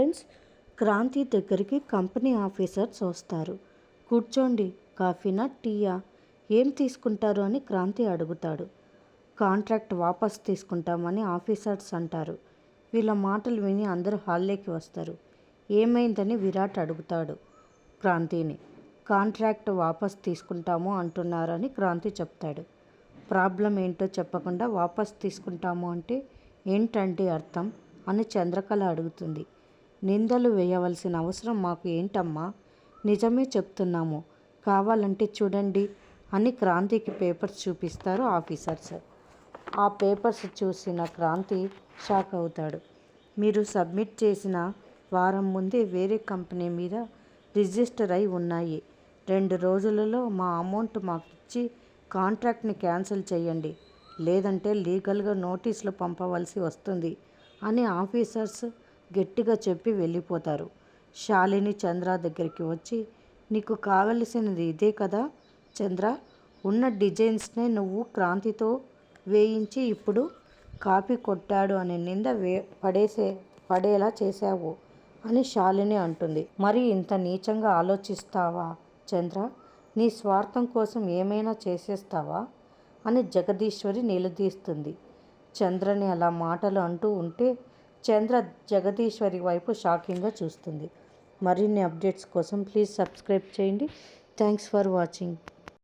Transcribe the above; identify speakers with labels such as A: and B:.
A: Friends Kranti దగ్గరికి company officers వస్తారు. కూర్చోండి కాఫీనా టీయా? ఏం తీసుకుంటారు అని క్రాంతి అడుగుతాడు. కాంట్రాక్ట్ వాపస్ తీసుకుంటామని ఆఫీసర్స్ అంటారు. వీళ్ళ మాటలు విని అందరూ హాల్లోకి వస్తారు. ఏమైందని విరాట్ అడుగుతాడు క్రాంతిని. కాంట్రాక్ట్ వాపస్ తీసుకుంటాము అంటున్నారని క్రాంతి చెప్తాడు. ప్రాబ్లం ఏంటో చెప్పకుండా వాపస్ తీసుకుంటాము అంటే ఏంటంటే అర్థం? అని చంద్రకళ అడుగుతుంది. నిందలు వేయవలసిన అవసరం మాకు ఏంటమ్మా? నిజమే చెప్తున్నాము. కావాలంటే చూడండి అని క్రాంతికి పేపర్స్ చూపిస్తారు ఆఫీసర్స్ ఆ పేపర్స్ చూసిన క్రాంతి షాక్ అవుతాడు. మీరు సబ్మిట్ చేసిన వారం ముందే వేరే కంపెనీ మీద రిజిస్టర్ అయి ఉన్నాయి. రెండు రోజులలో మా అమౌంట్ మాకు ఇచ్చి కాంట్రాక్ట్ని క్యాన్సిల్ చేయండి. లేదంటే లీగల్గా నోటీసులు పంపవలసి వస్తుంది అని ఆఫీసర్స్ గట్టిగా చెప్పి వెళ్ళిపోతారు. శాలిని చంద్ర దగ్గరికి వచ్చి నీకు కావలసినది ఇదే కదా చంద్ర? ఉన్న డిజైన్స్నే నువ్వు క్రాంతితో వేయించి ఇప్పుడు కాపీ కొట్టాడు అనే నింద వే పడేసే పడేలా చేశావు అని శాలిని అంటుంది. మరి ఇంత నీచంగా ఆలోచిస్తావా చంద్ర? నీ స్వార్థం కోసం ఏమైనా చేసేస్తావా? అని జగదీశ్వరి నిలదీస్తుంది. చంద్రని అలా మాటలు అంటూ ఉంటే చంద్ర జగదీశ్వరి వైపు షాకింగ్గా చూస్తుంది. మరిన్ని అప్డేట్స్ కోసం ప్లీజ్ సబ్స్క్రైబ్ చేయండి. Thanks for watching.